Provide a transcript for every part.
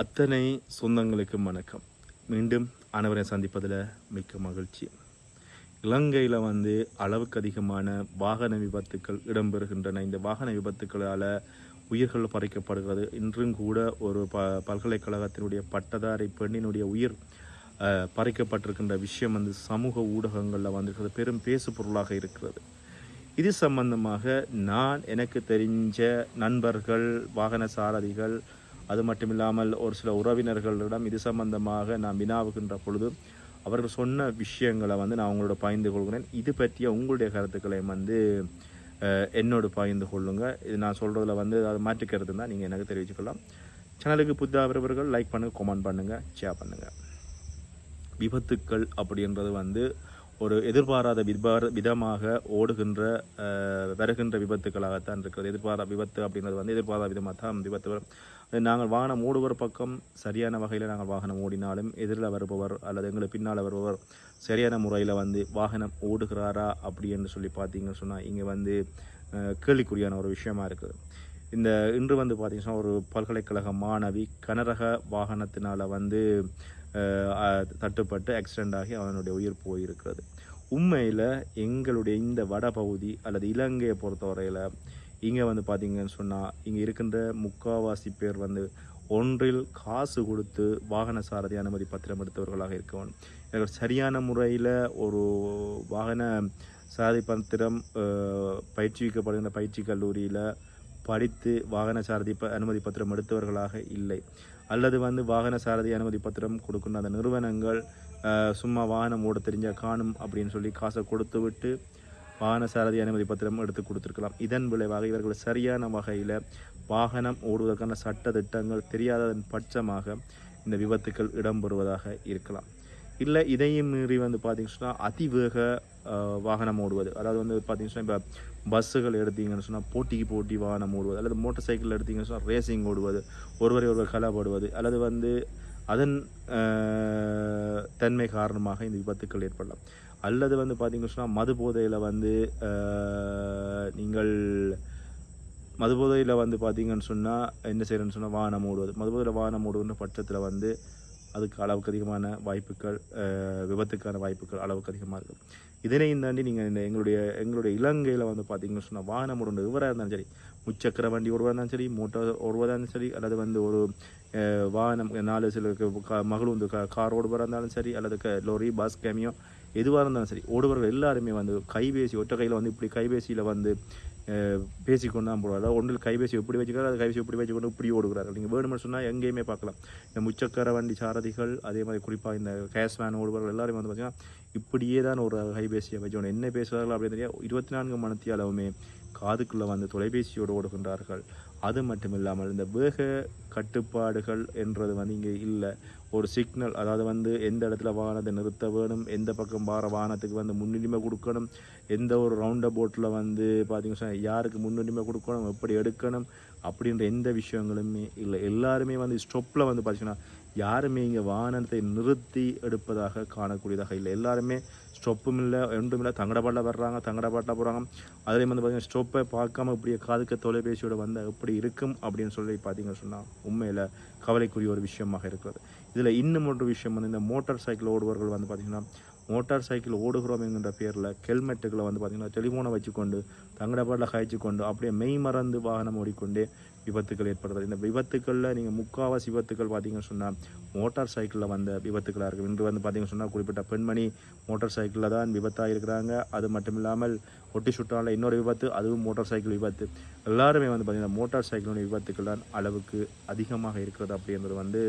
அத்தனை சொந்தங்களுக்கும் வணக்கம். மீண்டும் அனைவரை சந்திப்பதில் மிக்க மகிழ்ச்சி. இலங்கையில் வந்து அளவுக்கு அதிகமான வாகன விபத்துக்கள் இடம்பெறுகின்றன. இந்த வாகன விபத்துக்களால் உயிர்கள் பறிக்கப்படுகிறது. இன்றும் கூட ஒரு ப பல்கலைக்கழகத்தினுடைய பட்டதாரி பெண்ணினுடைய உயிர் பறிக்கப்பட்டிருக்கின்ற விஷயம் வந்து சமூக ஊடகங்களில் வந்து பெரும் பேசு பொருளாக இருக்கிறது. இது சம்பந்தமாக நான் எனக்கு தெரிஞ்ச நண்பர்கள் வாகன சாரதிகள் அது மட்டும் இல்லாமல் ஒரு சில உறவினர்களிடம் இது சம்பந்தமாக நான் வினாவுகின்ற பொழுது அவர்கள் சொன்ன விஷயங்களை வந்து நான் உங்களோட பகிர்ந்து கொள்கிறேன். இது பற்றிய உங்களுடைய கருத்துக்களை வந்து என்னோடு பகிர்ந்து கொள்ளுங்கள் இது நான் சொல்கிறதுல வந்து அது மாற்று தான் நீங்கள் எனக்கு தெரிவிச்சுக்கலாம். சேனலுக்கு புத்தாகிறவர்கள் லைக் பண்ணுங்கள் கமெண்ட் பண்ணுங்கள் ஷேர் பண்ணுங்கள் விபத்துக்கள் அப்படின்றது வந்து ஒரு எதிர்பாராத விபார விதமாக ஓடுகின்ற வருகின்ற விபத்துக்களாகத்தான் இருக்கிறது. எதிர்பாரா விபத்து அப்படின்றது வந்து எதிர்பாராத விதமாக தான் விபத்து வரும். நாங்கள் வாகனம் ஓடுவர் பக்கம் சரியான வகையில் நாங்கள் வாகனம் ஓடினாலும் எதிரில் வருபவர் அல்லது எங்களுக்கு பின்னால் வருபவர் சரியான முறையில் வந்து வாகனம் ஓடுகிறாரா அப்படி என்று சொல்லி பார்த்தீங்கன்னு சொன்னால் இங்கே வந்து கேள்விக்குறியான ஒரு விஷயமா இருக்குது. இந்த இன்று வந்து பார்த்தீங்கன்னா ஒரு பல்கலைக்கழக மாணவி கனரக வாகனத்தினால் வந்து தட்டுப்பட்டு ஆக்சிடெண்ட் ஆகி அவனுடைய உயிர் போயிருக்கிறது. உண்மையில் எங்களுடைய இந்த வடபகுதி அல்லது இலங்கையை பொறுத்தவரையில் இங்கே வந்து பார்த்தீங்கன்னு சொன்னால் இங்கே இருக்கின்ற முக்காவாசி பேர் வந்து ஒன்றில் காசு கொடுத்து வாகன சாரதி அனுமதி பத்திரம் எடுத்தவர்களாக இருக்கணும் இவர்கள் சரியான முறையில் ஒரு வாகன சாரதி பத்திரம் அஹ், பயிற்றுவிக்கப்படுகின்ற பயிற்சி கல்லூரியில் படித்து வாகன சாரதி ப அனுமதி பத்திரம் எடுத்தவர்களாக இல்லை. அல்லது வந்து வாகன சாரதி அனுமதி பத்திரம் கொடுக்கின்ற அந்த நிறுவனங்கள் சும்மா வாகனம் ஓட தெரிஞ்சால் காணும் அப்படின்னு சொல்லி காசை கொடுத்து விட்டு வாகன சாரதி அனுமதி பத்திரம் எடுத்து கொடுத்துருக்கலாம். இதன் விளைவாக இவர்கள் சரியான வகையில் வாகனம் ஓடுவதற்கான சட்ட திட்டங்கள் தெரியாததன் பட்சமாக இந்த விபத்துக்கள் இடம்பெறுவதாக இருக்கலாம். இல்லை இதையும் மீறி வந்து பார்த்திங்கன்னா சொன்னால் அதிவேக வாகனம் ஓடுவது. அதாவது வந்து பார்த்தீங்கன்னு சொன்னால் இப்போ பஸ்ஸுகள் எடுத்தீங்கன்னு சொன்னால் போட்டிக்கு போட்டி வாகனம் ஓடுவது அல்லது மோட்டார் சைக்கிள் எடுத்தீங்கன்னு சொன்னால் ரேசிங் ஓடுவது ஒருவரை ஒருவர் கலாப்படுவது அல்லது வந்து அதன் தன்மை காரணமாக இந்த விபத்துக்கள் ஏற்படலாம். அல்லது வந்து பார்த்தீங்கன்னு சொன்னால் மது போதையில் வந்து நீங்கள் மது போதையில் வந்து பார்த்தீங்கன்னு சொன்னால் என்ன செய்கிறேன்னு சொன்னால் வாகனம் ஓடுவது மது போதையில் வாகனம் ஓடுவதுன்ற பட்சத்தில் வந்து அதுக்கு அளவுக்கு அதிகமான வாய்ப்புகள் விபத்துக்கான வாய்ப்புகள் அளவுக்கு அதிகமாக இருக்குது இதனையும் தாண்டி நீங்கள் இந்த எங்களுடைய எங்களுடைய இலங்கையில் வந்து பார்த்தீங்கன்னு சொன்னால் வாகனம் ஓடுற விவராக இருந்தாலும் சரி முச்சக்கர வண்டி ஓடுவதாக இருந்தாலும் சரி மோட்டார் ஓடுவதாக இருந்தாலும் சரி அல்லது வந்து ஒரு வாகனம் நாலு சில மகள் வந்து கார் ஓடுவதாக இருந்தாலும் சரி அல்லது க லோரி பஸ் கேமியோ எதுவாக இருந்தாலும் சரி ஓடுபவர்கள் எல்லாருமே வந்து கைபேசி ஒற்றை கையில் வந்து இப்படி கைபேசியில் வந்து பேசிக்கொண்டு தான் போடுவார். அதாவது ஒன்றில் கைபேசி எப்படி வச்சுக்கிறார் அது கைபேசி எப்படி வச்சுக்கொண்டு இப்படி ஓடுகிறார்கள் நீங்கள் வேணும்னு சொன்னால் எங்கேயுமே பார்க்கலாம். இந்த முச்சக்கர வண்டி சாரதிகள் அதே மாதிரி குறிப்பாக இந்த கேஷ் வேன் ஓடுபவர்கள் எல்லாருமே வந்து பார்த்தீங்கன்னா இப்படியே தான் ஒரு கைபேசியை வச்சு என்ன பேசுகிறார்கள் அப்படின்னு தெரியாது இருபத்தி நான்கு மணத்தியாலவுமே காதுக்குள்ளே வந்து தொலைபேசியோடு ஓடுகின்றார்கள். அது மட்டும் இல்லாமல் இந்த வேக கட்டுப்பாடுகள் என்றது வந்து இங்கே இல்லை. ஒரு சிக்னல் அதாவது வந்து எந்த இடத்துல வாகனத்தை நிறுத்த வேணும் எந்த பக்கம் வார வாகனத்துக்கு வந்து முன்னுரிமை கொடுக்கணும் எந்த ஒரு ரவுண்ட் போட்டில் வந்து பார்த்தீங்கன்னா யாருக்கு முன்னுரிமை கொடுக்கணும் எப்படி எடுக்கணும் அப்படின்ற எந்த விஷயங்களுமே இல்லை. எல்லாருமே வந்து ஸ்டொப்பில் வந்து பார்த்தீங்கன்னா யாருமே இங்கே வாகனத்தை நிறுத்தி எடுப்பதாக காணக்கூடியதாக இல்லை. எல்லாருமே ஸ்டொப்பும் இல்லை ஒன்றும் இல்லை தங்கடப்பாட்டில் வர்றாங்க தங்கடப்பாட்டில் போகிறாங்க அதுலேயும் வந்து பார்த்தீங்கன்னா ஸ்டொப்பை பார்க்காம இப்படியே காதுக்க தொலைபேசியோட வந்து எப்படி இருக்கும் அப்படின்னு சொல்லி பார்த்தீங்கன்னு சொன்னால் உண்மையில் கவலைக்குரிய ஒரு விஷயமாக இருக்கிறது. இதில் இன்னும் ஒரு விஷயம் வந்து இந்த மோட்டார் சைக்கிள் ஓடுபவர்கள் வந்து பார்த்திங்கன்னா மோட்டார் சைக்கிள் ஓடுகிறோம் என்கின்ற பேரில் ஹெல்மெட்டுகளை வந்து பார்த்திங்கன்னா டெலிஃபோனை வச்சுக்கொண்டு தங்கடப்பாட்டில் காய்ச்சி கொண்டு அப்படியே மெய் மறந்து வாகனம் ஓடிக்கொண்டே விபத்துக்கள் ஏற்படுறது இந்த விபத்துக்களில் நீங்கள் முக்காவாசி விபத்துக்கள் பார்த்தீங்கன்னு சொன்னால் மோட்டார் சைக்கிளில் வந்த விபத்துக்களாக இருக்குது இன்று வந்து பார்த்தீங்கன்னு சொன்னால் குறிப்பிட்ட பெண்மணி மோட்டார் சைக்கிளில் தான் விபத்தாக இருக்கிறாங்க. அது மட்டும் இல்லாமல் ஒட்டி சுட்டால இன்னொரு விபத்து அதுவும் மோட்டார் சைக்கிள் விபத்து. எல்லாருமே வந்து பார்த்திங்கன்னா மோட்டார் சைக்கிளுடைய விபத்துக்கள் தான் அளவுக்கு அதிகமாக இருக்கிறது அப்படின்றது வந்து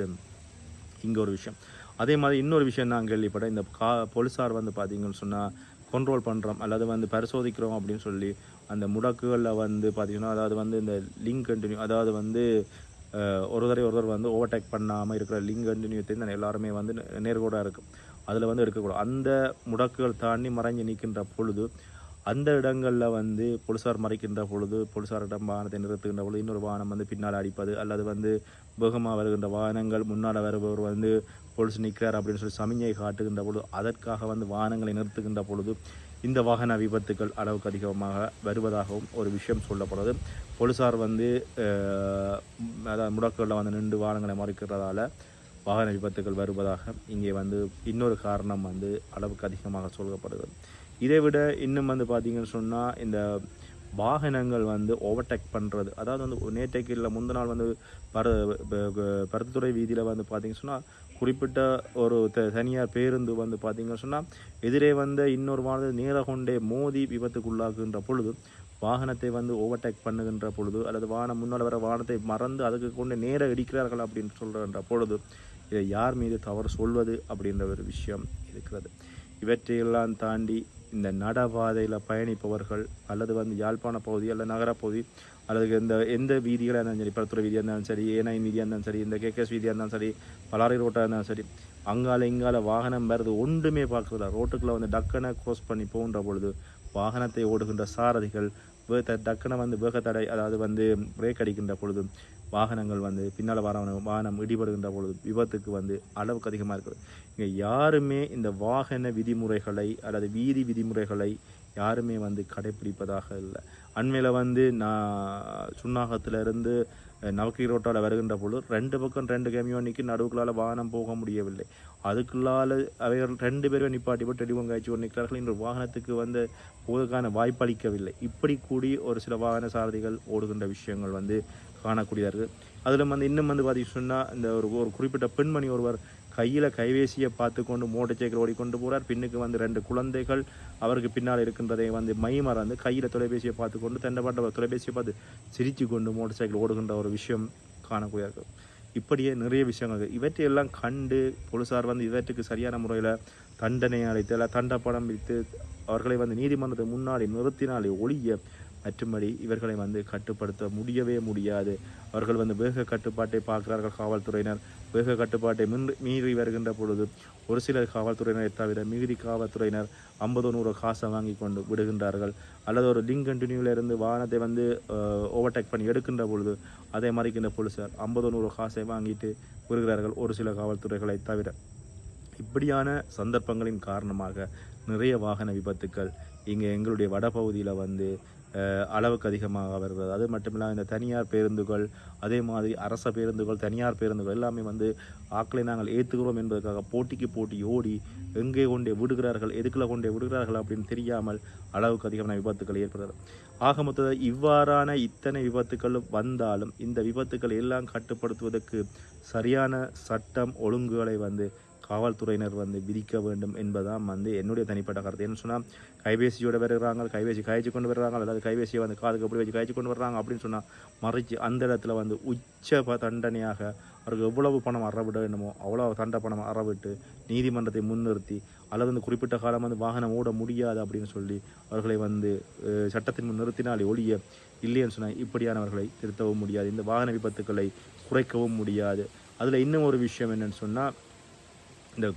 இங்கே ஒரு விஷயம். அதே மாதிரி இன்னொரு விஷயம் நான் கேள்விப்பட்டேன். இந்த கா போலீஸார் வந்து பார்த்தீங்கன்னு சொன்னால் கண்ட்ரோல் பண்ணுறோம் அல்லது வந்து பரிசோதிக்கிறோம் அப்படின்னு சொல்லி அந்த முடக்குகளில் வந்து பார்த்திங்கன்னா அதாவது வந்து இந்த லிங்க் கண்டினியூ அதாவது வந்து ஒரு தடவை ஒரு வந்து ஓவர்டேக் பண்ணாமல் இருக்கிற லிங்க் கண்டினியூ நான் எல்லாருமே வந்து நேர்கோடாக இருக்கும் அதில் வந்து எடுக்கக்கூடாது. அந்த முடக்குகள் தாண்டி மறைஞ்சு நிற்கின்ற பொழுது அந்த இடங்களில் வந்து போலீஸார் மறைக்கின்ற பொழுது போலீஸாரிடம் வாகனத்தை நிறுத்துகின்ற பொழுது இன்னொரு வாகனம் வந்து பின்னால் அடிப்பது அல்லது வந்து வேகமாக வருகின்ற வாகனங்கள் முன்னால் வருபவர் வந்து போலீஸ் நிற்கிறார் அப்படின்னு சொல்லி சமிஞ்சை காட்டுகின்ற பொழுது அதற்காக வந்து வாகனங்களை நிறுத்துகின்ற பொழுது இந்த வாகன விபத்துக்கள் அளவுக்கு அதிகமாக வருவதாகவும் ஒரு விஷயம் சொல்லப்படுது. போலீஸார் வந்து அதாவது முடக்குகளில் வந்து நின்று வாகனங்களை மறைக்கிறதால வாகன விபத்துகள் வருவதாக இங்கே வந்து இன்னொரு காரணம் வந்து அளவுக்கு அதிகமாக சொல்லப்படுகிறது இதை விட இன்னும் வந்து பார்த்தீங்கன்னு சொன்னால் இந்த வாகனங்கள் வந்து ஓவர்டேக் பண்ணுறது அதாவது வந்து நேற்றைக்கு இல்லை முந்த நாள் வந்து பர பருத்துறை வீதியில் வந்து பார்த்தீங்கன்னு சொன்னால் குறிப்பிட்ட ஒரு த தனியார் பேருந்து வந்து பார்த்தீங்கன்னு சொன்னால் எதிரே வந்த இன்னொரு வானது நேராக கொண்டே மோதி விபத்துக்குள்ளாக்குகின்ற பொழுது வாகனத்தை வந்து ஓவர்டேக் பண்ணுகின்ற பொழுது அல்லது வாகனம் முன்னால் வர வாகனத்தை மறந்து அதுக்கு கொண்டு நேர இடிக்கிறார்கள் அப்படின்னு சொல்கின்ற பொழுது இதை யார் மீது தவறு சொல்வது அப்படின்ற ஒரு விஷயம் இருக்கிறது. இவற்றையெல்லாம் தாண்டி இந்த நடபாதையில் பயணிப்பவர்கள் அல்லது வந்து யாழ்ப்பாண பகுதி அல்லது நகரப்பகுதி அல்லது இந்த எந்த வீதிகளாக இருந்தாலும் சரி பரத்துறை வீதியாக இருந்தாலும் சரி ஏனை வீதியாக இருந்தாலும் சரி இந்த கேகேஎஸ் வீதியாக இருந்தாலும் சரி பலாரி ரோட்டாக இருந்தாலும் சரி அங்கால இங்கால வாகனம் வருது ஒன்றுமே பார்க்கறதா ரோட்டுக்குள்ளே வந்து டக்கனை க்ரோஸ் பண்ணி போகின்ற பொழுது வாகனத்தை ஓடுகின்ற சாரதிகள் வே- த- வந்து வேகத்தடை அதாவது வந்து பிரேக் அடிக்கின்ற பொழுது வாகனங்கள் வந்து பின்னால் வர வாகனம் இடிபடுகின்ற பொழுது விபத்துக்கு வந்து அளவுக்கு அதிகமாக இருக்குது இங்கே யாருமே இந்த வாகன விதிமுறைகளை அல்லது வீதி விதிமுறைகளை யாருமே வந்து கடைப்பிடிப்பதாக இல்லை. அண்மையில் வந்து நான் சுண்ணாகத்திலிருந்து இருந்து நவக்கி ரோட்டால் வருகின்ற பொழுது ரெண்டு பக்கம் ரெண்டு கம்யூனிக்கு நடுவுகளால் வாகனம் போக முடியவில்லை. அதுக்குள்ளால அவைகள் ரெண்டு பேரும் நிப்பாட்டி போட்டு டெடிவங்காய்ச்சி ஆச்சு ஒரு நிற்கிறார்கள் இன்று வாகனத்துக்கு வந்து போவதற்கான வாய்ப்பளிக்கவில்லை. இப்படி கூடி ஒரு சில வாகன சாரதிகள் ஓடுகின்ற விஷயங்கள் வந்து காணக்கூடியதார்கள் அதில் வந்து இன்னும் வந்து பார்த்தீங்கன்னா சொன்னால் இந்த ஒரு ஒரு குறிப்பிட்ட பெண்மணி ஒருவர் கையில் கைவேசியை பார்த்து கொண்டு மோட்டர் சைக்கிள் ஓடிக்கொண்டு போகிறார் பின்னுக்கு வந்து ரெண்டு குழந்தைகள் அவருக்கு பின்னால் இருக்கின்றதை வந்து மைமறந்து கையில் தொலைபேசியை பார்த்து கொண்டு தண்டப்பட்ட தொலைபேசியை பார்த்து சிரித்து கொண்டு மோட்டர் சைக்கிள் ஓடுகின்ற ஒரு விஷயம் காணக்கூடியது இப்படியே நிறைய விஷயங்கள் இவற்றையெல்லாம் கண்டு போலீசார் வந்து இவற்றுக்கு சரியான முறையில் தண்டனை அளித்து இல்லை தண்டப்படம் விதித்து அவர்களை வந்து நீதிமன்றத்துக்கு முன்னாடி நிறுத்தினாலே ஒழிய மற்றும்படி இவர்களை வந்து கட்டுப்படுத்த முடியவே முடியாது. அவர்கள் வந்து வேக கட்டுப்பாட்டை பார்க்கிறார்கள் காவல்துறையினர். வேக கட்டுப்பாட்டை மின் மீறி வருகின்ற பொழுது ஒரு சிலர் காவல்துறையினரை தவிர மிகுதி காவல்துறையினர் ஐம்பது நூறு காசை வாங்கி கொண்டு விடுகின்றார்கள். அல்லது ஒரு லிங்க் கண்டினியூவிலிருந்து வாகனத்தை வந்து ஓவர்டேக் பண்ணி எடுக்கின்ற பொழுது அதே மறைக்கின்ற போலீசார் ஐம்பது நூறு காசை வாங்கிட்டு விடுகிறார்கள் ஒரு சில காவல்துறைகளை தவிர. இப்படியான சந்தர்ப்பங்களின் காரணமாக நிறைய வாகன விபத்துக்கள் இங்கே எங்களுடைய வடபகுதியில் வந்து அளவுக்கு அதிகமாக வருகிறது. அது மட்டும் இல்லாமல் இந்த தனியார் பேருந்துகள் அதே மாதிரி அரச பேருந்துகள் தனியார் பேருந்துகள் எல்லாமே வந்து ஆக்களை நாங்கள் ஏற்றுகிறோம் என்பதற்காக போட்டிக்கு போட்டி ஓடி எங்கே கொண்டே விடுகிறார்கள் எதுக்குள்ள கொண்டே விடுகிறார்கள் அப்படின்னு தெரியாமல் அளவுக்கு அதிகமான விபத்துக்கள் ஏற்படுகிறது. ஆக மொத்தத்தில் இவ்வாறான இத்தனை விபத்துக்கள் வந்தாலும் இந்த விபத்துக்கள் எல்லாம் கட்டுப்படுத்துவதற்கு சரியான சட்டம் ஒழுங்குகளை வந்து காவல்துறையினர் வந்து விதிக்க வேண்டும் என்பதுதான் வந்து என்னுடைய தனிப்பட்ட கருத்து. என்ன சொன்னால் கைபேசியோட வருகிறாங்க கைபேசி காய்ச்சி கொண்டு வர்றாங்க அல்லது கைபேசியை வந்து காதுக்கு அப்படி வச்சு காய்ச்சி கொண்டு வர்றாங்க அப்படின்னு சொன்னால் மறைச்சு அந்த இடத்துல வந்து உச்ச தண்டனையாக அவருக்கு எவ்வளவு பணம் அறவிட வேண்டுமோ அவ்வளோ தண்ட பணம் அறவிட்டு நீதிமன்றத்தை முன்னிறுத்தி அல்லது வந்து குறிப்பிட்ட காலம் வந்து வாகனம் ஓட முடியாது அப்படின்னு சொல்லி அவர்களை வந்து சட்டத்தின் முன் நிறுத்தினாலே ஒழிய இல்லைன்னு சொன்னால் இப்படியானவர்களை திருத்தவும் முடியாது. இந்த வாகன விபத்துக்களை குறைக்கவும் முடியாது. அதில் இன்னும் ஒரு விஷயம் என்னென்னு சொன்னால் இந்த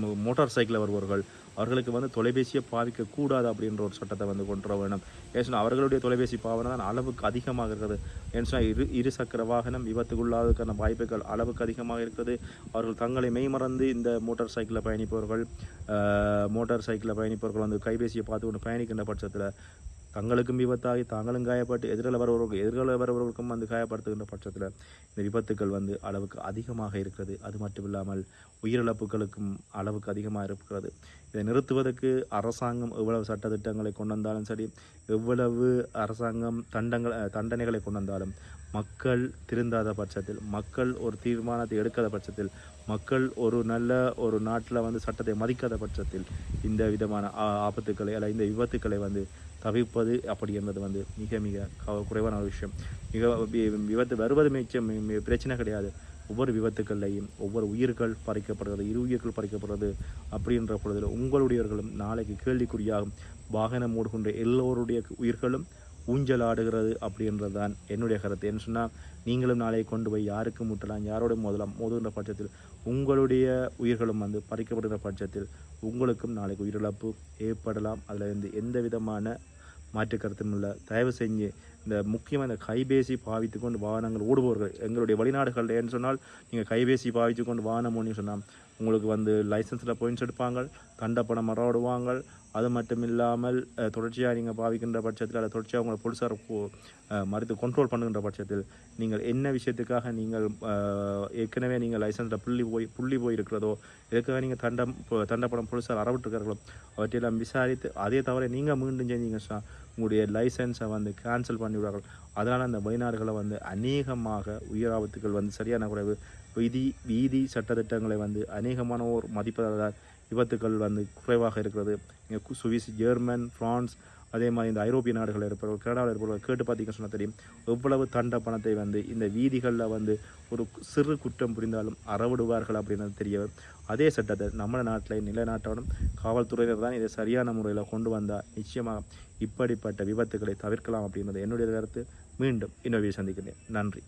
மோ- மோட்டார் சைக்கிளில் வருபவர்கள் அவர்களுக்கு வந்து தொலைபேசியை பாவிக்க கூடாது அப்படின்ற ஒரு சட்டத்தை வந்து கொண்டு வர வேணும் ஏன்னு சொன்னால் அவர்களுடைய தொலைபேசி பாவனை தான் அளவுக்கு அதிகமாக இருக்கிறது. ஏன்னா இரு இரு சக்கர வாகனம் விபத்துக்குள்ளாததுக்கான வாய்ப்புகள் அளவுக்கு அதிகமாக இருக்கிறது அவர்கள் தங்களை மெய்மறந்து இந்த மோட்டார் சைக்கிளில் பயணிப்பவர்கள் மோட்டார் சைக்கிளில் பயணிப்பவர்கள் வந்து கைபேசியை பார்த்து கொண்டு பயணிக்கின்ற பட்சத்தில் தங்களுக்கும் விபத்தாகி தாங்களும் காயப்பட்டு எதிரில் வரவர்களுக்கும் எதிரில் வரவர்களுக்கும் வந்து காயப்படுத்துகின்ற பட்சத்தில் இந்த விபத்துக்கள் வந்து அளவுக்கு அதிகமாக இருக்கிறது. அது மட்டும் இல்லாமல் உயிரிழப்புகளுக்கும் அளவுக்கு அதிகமாக இருக்கிறது. இதை நிறுத்துவதற்கு அரசாங்கம் எவ்வளவு சட்டத்திட்டங்களை கொண்டு வந்தாலும் சரி எவ்வளவு அரசாங்கம் தண்டங்கள் தண்டனைகளை கொண்டு வந்தாலும் மக்கள் திருந்தாத பட்சத்தில் மக்கள் ஒரு தீர்மானத்தை எடுக்காத பட்சத்தில் மக்கள் ஒரு நல்ல ஒரு நாட்டில் வந்து சட்டத்தை மதிக்காத பட்சத்தில் இந்த விதமான ஆபத்துக்களை அல்ல இந்த விபத்துக்களை வந்து தவிர்ப்பது அப்படி என்பது வந்து மிக மிக க- குறைவான ஒரு விஷயம். மிக வி- விபத்து வருவது மிச்சம் பிரச்சனை கிடையாது. ஒவ்வொரு விபத்துக்கள்லையும் ஒவ்வொரு உயிர்கள் பறிக்கப்படுகிறது இரு உயிர்கள் பறிக்கப்படுறது அப்படின்ற பொழுதில் உங்களுடையவர்களும் நாளைக்கு கேள்விக்குறியாகும். வாகனம் ஓடுகின்ற எல்லோருடைய உயிர்களும் ஊஞ்சல் ஆடுகிறது அப்படின்றது தான் என்னுடைய கருத்து. என்ன சொன்னால் நீங்களும் நாளை கொண்டு போய் யாருக்கு முட்டலாம் யாரோட மோதலாம் மோதுகின்ற பட்சத்தில் உங்களுடைய உயிர்களும் வந்து பறிக்கப்படுகிற பட்சத்தில் உங்களுக்கும் நாளைக்கு உயிரிழப்பு ஏற்படலாம். அதில் இருந்து எந்த விதமான மாற்று கருத்தும் இல்லை. தயவு செஞ்சு இந்த முக்கியமாக இந்த கைபேசி பாவித்து கொண்டு வாகனங்கள் ஓடுபவர்கள் எங்களுடைய வெளிநாடுகள் ஏன்னு சொன்னால் நீங்கள் கைபேசி பாவித்து கொண்டு வாகனம் ஓடி சொன்னால் உங்களுக்கு வந்து லைசன்ஸில் பாயிண்ட்ஸ் எடுப்பாங்க தண்டப்பணம் மறவிடுவாங்க அது மட்டும் இல்லாமல் தொடர்ச்சியாக நீங்கள் பாவிக்கின்ற பட்சத்தில் அதை தொடர்ச்சியாக உங்களை போலீஸார் மறுத்து கண்ட்ரோல் பண்ணுகின்ற பட்சத்தில் நீங்கள் என்ன விஷயத்துக்காக நீங்கள் ஏற்கனவே நீங்கள் லைசன்ஸில் புள்ளி போய் புள்ளி போயிருக்கிறதோ எதுக்காக நீங்கள் தண்டம் இப்போ தண்டப்படம் போலீஸார் அறவிட்டுருக்கார்களோ அவற்றையெல்லாம் விசாரித்து அதே தவிர நீங்கள் மீண்டும் செஞ்சீங்கன்னா உங்களுடைய லைசன்ஸை வந்து கேன்சல் பண்ணிவிடுவார்கள். அதனால் அந்த வெளிநாடுகளை வந்து அநேகமாக உயிராபத்துக்கள் வந்து சரியான குறைவு விதி வீதி சட்டத்திட்டங்களை வந்து அநேகமான ஒரு மதிப்பதால் விபத்துக்கள் வந்து குறைவாக இருக்கிறது. இங்கே சுவிஸ் ஜெர்மன் பிரான்ஸ் அதே மாதிரி இந்த ஐரோப்பிய நாடுகளில் இருப்பவர்கள் கனடாவில் இருப்பவர்கள் கேட்டு பார்த்தீங்கன்னு சொன்னால் தெரியும். எவ்வளவு தண்ட பணத்தை வந்து இந்த வீதிகளில் வந்து ஒரு சிறு குற்றம் புரிந்தாலும் அறவிடுவார்கள் அப்படின்றது தெரிய அதே சட்டத்தை நம்ம நாட்டில் நிலைநாட்டணும். காவல்துறையினர் தான் இதை சரியான முறையில் கொண்டு வந்தால் நிச்சயமாக இப்படிப்பட்ட விபத்துக்களை தவிர்க்கலாம் அப்படின்றது என்னுடைய கருத்து. மீண்டும் இன்னொரு சந்திக்கிறேன். நன்றி.